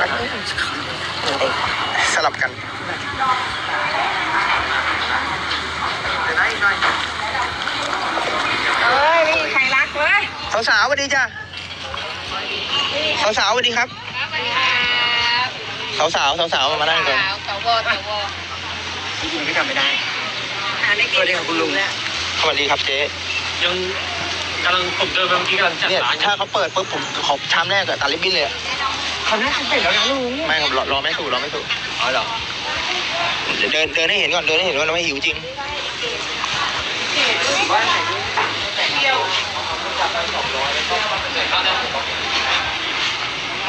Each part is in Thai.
ลับกันสลับกันเอ้ยไม่มีใครรักเว้ยสาวสาวๆสวัสดีจ้ะสาวสาวๆสวัสดีครับสาวสาวสาวสาวๆมานั่งกันสาวสวสวไม่จำไม่ได้หาได้กินสวัสดีครับคุณลุงแล้วสวัสดีครับเจ๊ยังกำลังผมเดินไปเมื่อกี้กำลังจัดเนี่ยร้านอยู่ถ้าเขาเปิดปุ๊บผมขอชามแรกกับตาลิบบิ้นเลยอะ เขาน่าจะเสร็จแล้วนะลุงไม่ครับรอรอไม่ถูกรอไม่ถูกอ๋อเหรอเดี๋ยวเดินเดินให้เห็นก่อนเดินให้เห็นว่าเราไม่หิวจริง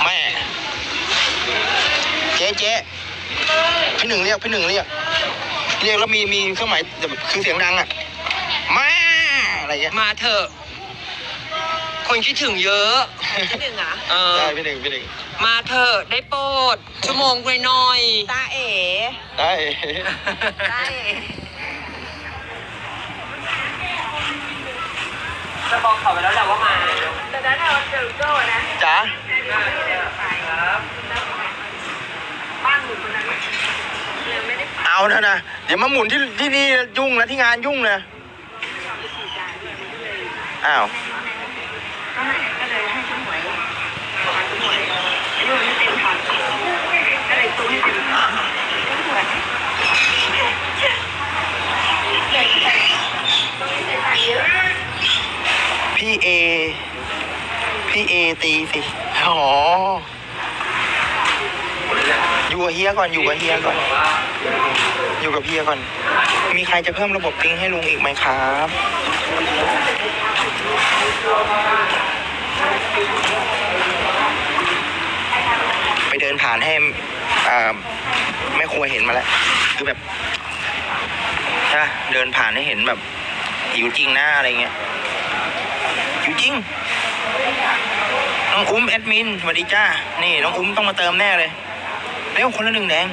แม่เจ๊เจ๊พี่หนึ่งเรียกพี่หนึ่งเรียกเรียกแล้วมีมีเครื่องหมายแบบคือเสียงดังอะแม่อะไรเงี้ยมาเถอะ คนคิดถึงเยอะที่หนึ่งเหรอเออได้พี่หนึ่งพี่หนึ่งมาเถอะได้โปรดชั่วโมงไปหน่อยตาเอ๋ได้ตาเอ๋จะบอกเขาไปแล้วแหละว่ามาแต่นั้นเราเจอโจ้นะจ๋าบ้านหนูคนนั้นยังไม่ได้ไปเอาเถอะนะเดี๋ยวมาหมุนที่ที่นี่ยุ่งนะที่งานยุ่งเลยอ้าว ก็ให้ก็เลยให้ช่วยหวยขอช่วยหวยอายุไม่เต็มถอนก็เลยตุ้ให้เต็มถอนช่วยหวยเลยใส่ต้องใส่ตังค์เยอะ พี่เอ พี่เอตีสิอ๋ออยู่กับเฮียก่อน อยู่กับเฮียก่อน อยู่กับเฮียก่อน มีใครจะเพิ่มระบบติ้งให้ลุงอีกไหมครับ ไปเดินผ่านให้อ่าแม่ครัวเห็นมาแล้ว คือแบบใช่ปะเดินผ่านให้เห็นแบบหิวจริงนะอะไรเงี้ยอยู่จ ริงน้องอุ้มแอดมินสวัสดีจ้า นี่น้องอุ้มต้องมาเติมแน่เลยเร็วคนละหนึ่งแดง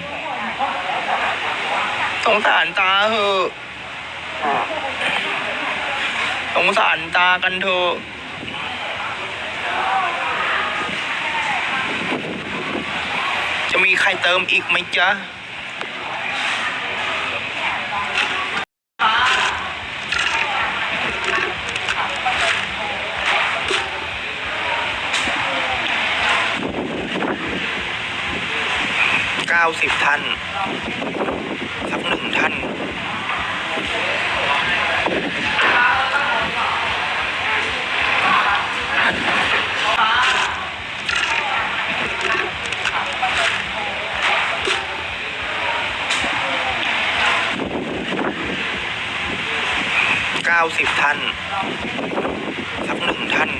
สงสารตาเหอะสงสารตากันเถอะจะมีใครเติมอีกไหมจ๊ะาสิบท่าน สักหนึ่งท่าน เก้าสิบท่าน สักหนึ่งท่าน